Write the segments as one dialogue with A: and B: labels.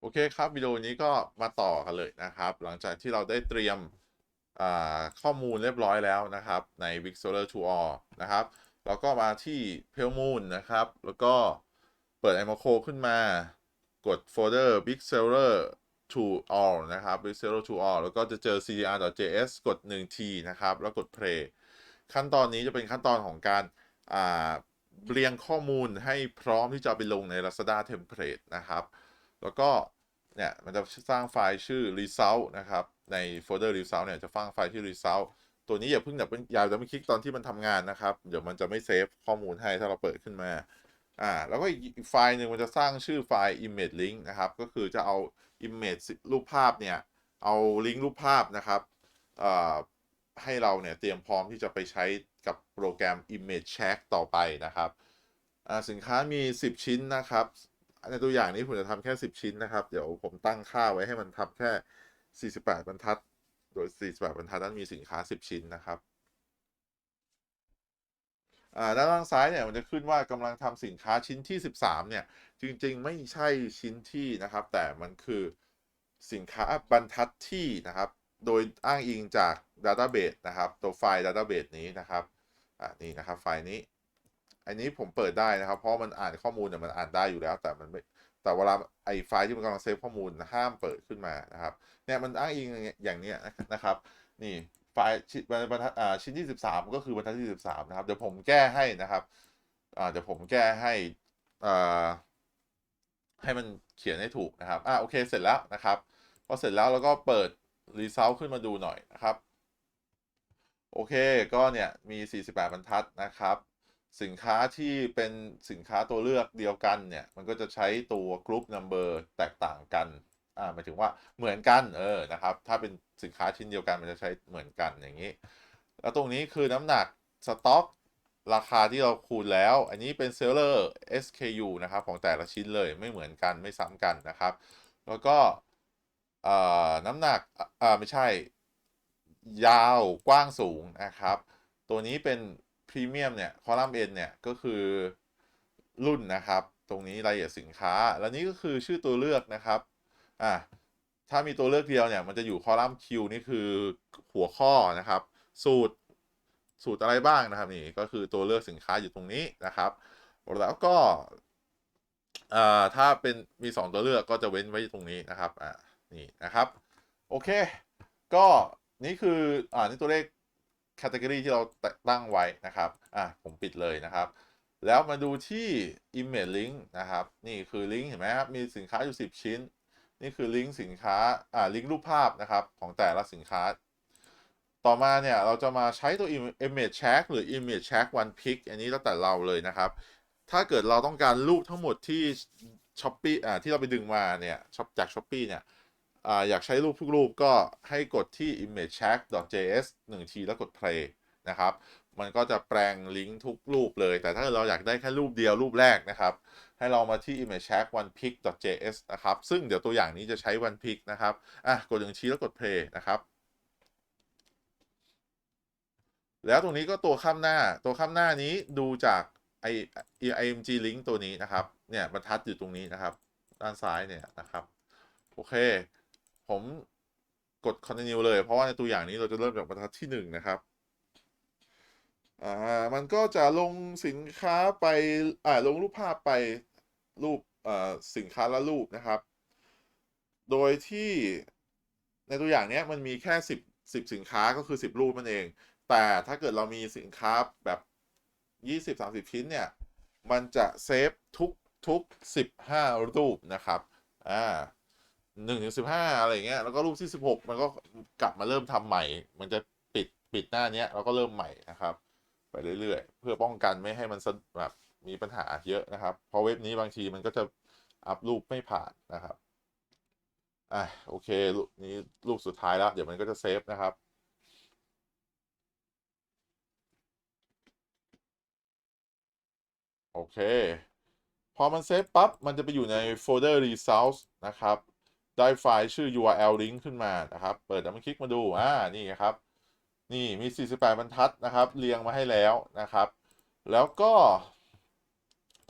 A: โอเคครับวิดีโอนี้ก็มาต่อกันเลยนะครับ หลังจากที่เราได้เตรียมข้อมูลเรียบร้อยแล้วนะครับ ใน Big Solar to All นะครับเราก็มาที่ Pale Moon นะครับ แล้วก็เปิด iMaco ขึ้นมากดโฟลเดอร์ Big Solar to All นะครับ Big Solar to All แล้วก็จะเจอ cdr.js กด 1t นะครับ แล้วกด play ขั้นตอนนี้จะเป็นขั้นตอนของการเรียงข้อมูลให้พร้อมที่จะไปลงใน Lazada Template นะครับ แล้วก็เนี่ยมันจะสร้างไฟล์ชื่อ result นะครับ ในโฟลเดอร์ result เนี่ยจะสร้างไฟล์ชื่อ result ตัวนี้อย่าเพิ่งอย่าเพิ่งอย่าจะไม่คลิกตอนที่มันทำงานนะครับ เดี๋ยวมันจะไม่เซฟข้อมูลให้ถ้าเราเปิดขึ้นมาอ่าแล้วก็อีกไฟล์หนึ่งมันจะสร้างชื่อไฟล์ image link นะครับ ก็คือจะเอา image รูปภาพเนี่ย เอาลิงก์รูปภาพนะครับอ่าให้เราเนี่ยเตรียมพร้อมที่จะไปใช้กับโปรแกรม image check ต่อไปนะครับอ่าสินค้ามี 10 ชิ้นนะครับ ในตัวอย่างนี้ผมจะทำแค่ 10 ชิ้นนะครับ เดี๋ยวผมตั้งค่าไว้ให้มันทำแค่ 48 บรรทัด โดย 48 บรรทัดนั้นมีสินค้า 10 ชิ้นนะครับด้านล่างซ้ายเนี่ยมันจะขึ้นว่ากำลังทำสินค้าชิ้นที่ 13 เนี่ย จริงๆ ไม่ใช่ชิ้นที่นะครับ แต่มันคือสินค้าบรรทัดที่นะครับ โดยอ้างอิงจาก Database นะครับ ตัวไฟล์ Database นี้นะครับ อ่านี่นะครับไฟล์นี้ อันนี้ผมเปิดได้นะครับ เพราะมันอ่านข้อมูลเนี่ยมันอ่านได้อยู่แล้ว แต่มันไม่แต่เวลาไอ้ไฟล์ที่มันกำลังเซฟข้อมูลห้ามเปิดขึ้นมานะครับเนี่ยมันอ้างอิงอย่างเนี้ยนะครับ นี่ไฟล์ชิ้นบรรทัดอ่าชิ้นที่ 13 ก็คือบรรทัดที่ 13 นะครับเดี๋ยวผมแก้ให้นะครับอ่าเดี๋ยวผมแก้ให้อ่าให้มันเขียนให้ถูกนะครับอ่าโอเคเสร็จแล้วนะครับพอเสร็จแล้วเราก็เปิด result ขึ้นมาดูหน่อยนะครับ โอเคก็เนี่ยมี 48 บรรทัดนะครับ สินค้าที่เป็นสินค้าตัวเลือกเดียวกันเนี่ย มันก็จะใช้ตัว group number แตกต่างกันอ่าหมายถึงว่าเหมือนกันเออนะครับ ถ้าเป็นสินค้าชิ้นเดียวกันมันจะใช้เหมือนกันอย่างนี้ แล้วตรงนี้คือน้ำหนักสต็อกราคาที่เราคูณแล้ว อันนี้เป็น seller SKU นะครับ ของแต่ละชิ้นเลยไม่เหมือนกันไม่ซ้ำกันนะครับ แล้วก็น้ำหนักอ่าไม่ใช่ยาวกว้างสูงนะครับ ตัวนี้เป็น พรีเมียมเนี่ยคอลัมน์ N เนี่ยก็คือรุ่นนะครับ ตรงนี้รายละเอียดสินค้า แล้วนี้ก็คือชื่อตัวเลือกนะครับอ่าถ้ามีตัวเลือกเดียวเนี่ยมันจะอยู่คอลัมน์ Q นี่คือหัวข้อนะครับ สูตรสูตรอะไรบ้างนะครับนี่ก็คือตัวเลือกสินค้าอยู่ตรงนี้นะครับ แล้วก็อ่าถ้าเป็นมี 2 ตัวเลือกก็จะเว้นไว้ตรงนี้นะครับอ่านี่นะครับ โอเค ก็นี่คืออ่านี่ตัวเลข แคตตากรีที่เราตั้งไว้นะครับอะผมปิดเลยนะครับ แล้วมาดูที่ Image Link นะครับ นี่คือลิงก์เห็นไหมครับมีสินค้าอยู่ 10 ชิ้น นี่คือลิงก์สินค้าอ่าลิงก์รูปภาพนะครับของแต่ละสินค้า ต่อมาเนี่ยเราจะมาใช้ตัว Image Check หรือ Image Check One Pick อันนี้แล้วแต่เราเลยนะครับ ถ้าเกิดเราต้องการรูปทั้งหมดที่ Shopee อ่าที่เราไปดึงมาเนี่ยช็อปจาก Shopee เนี่ย อ่าอยากใช้รูปทุกรูปก็ให้กดที่ imagecheck.js 1 ทีแล้วกด play นะครับ มันก็จะแปลงลิงก์ทุกรูปเลย แต่ถ้าเราอยากได้แค่รูปเดียวรูปแรกนะครับ ให้เรามาที่ imagecheckonepic.js นะครับ ซึ่งเดี๋ยวตัวอย่างนี้จะใช้ onepic นะครับ อะ กดหนึ่งทีแล้วกด play นะครับแล้วตรงนี้ก็ตัวข้ามหน้าตัวข้ามหน้านี้ดูจากไอ img link ตัวนี้นะครับ เนี่ยบรรทัดอยู่ตรงนี้นะครับ ด้านซ้ายเนี่ยนะครับ โอเค ผมกด continue เลย เพราะว่าในตัวอย่างนี้เราจะเริ่มจากบรรทัดที่ 1 นะครับ อ่า มันก็จะลงสินค้าไป อ่า ลงรูปภาพไปรูป อ่า สินค้าละรูปนะครับ โดยที่ในตัวอย่างนี้มันมีแค่ 10 10 สินค้าก็คือ 10 รูปนั่นเอง แต่ถ้าเกิดเรามีสินค้าแบบ 20-30 ชิ้นเนี่ย มันจะเซฟทุกทุก 15 รูปนะครับ อ่า หนึ่งถึงสิบห้าอะไรเงี้ยแล้วก็รูปที่สิบหกมันก็กลับมาเริ่มทำใหม่ มันจะปิดปิดหน้าเนี้ยแล้วก็เริ่มใหม่นะครับ ไปเรื่อยๆ เพื่อป้องกันไม่ให้มันแบบมีปัญหาเยอะนะครับ เพราะเว็บนี้บางทีมันก็จะอัพรูปไม่ผ่านนะครับอะโอเครูปนี้รูปสุดท้ายแล้ว เดี๋ยวมันก็จะเซฟนะครับโอเค พอมันเซฟปั๊บ มันจะไปอยู่ในโฟลเดอร์ results นะครับ ได้ไฟล์ชื่อ URL link ขึ้นมานะครับ เปิดแล้วมันคลิกมาดูอ่านี่ครับ นี่มี 48 บรรทัดนะครับ เรียงมาให้แล้วนะครับ แล้วก็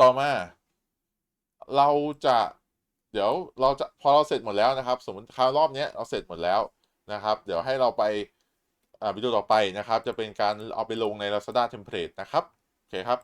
A: ต่อมา เราจะเดี๋ยวเราจะพอเราเสร็จหมดแล้วนะครับ สมมติคราวรอบนี้เราเสร็จหมดแล้วนะครับ เดี๋ยวให้เราไปอ่าวิดีโอต่อไปนะครับ จะเป็นการเอาไปลงใน Lazada Template นะครับ โอเคครับ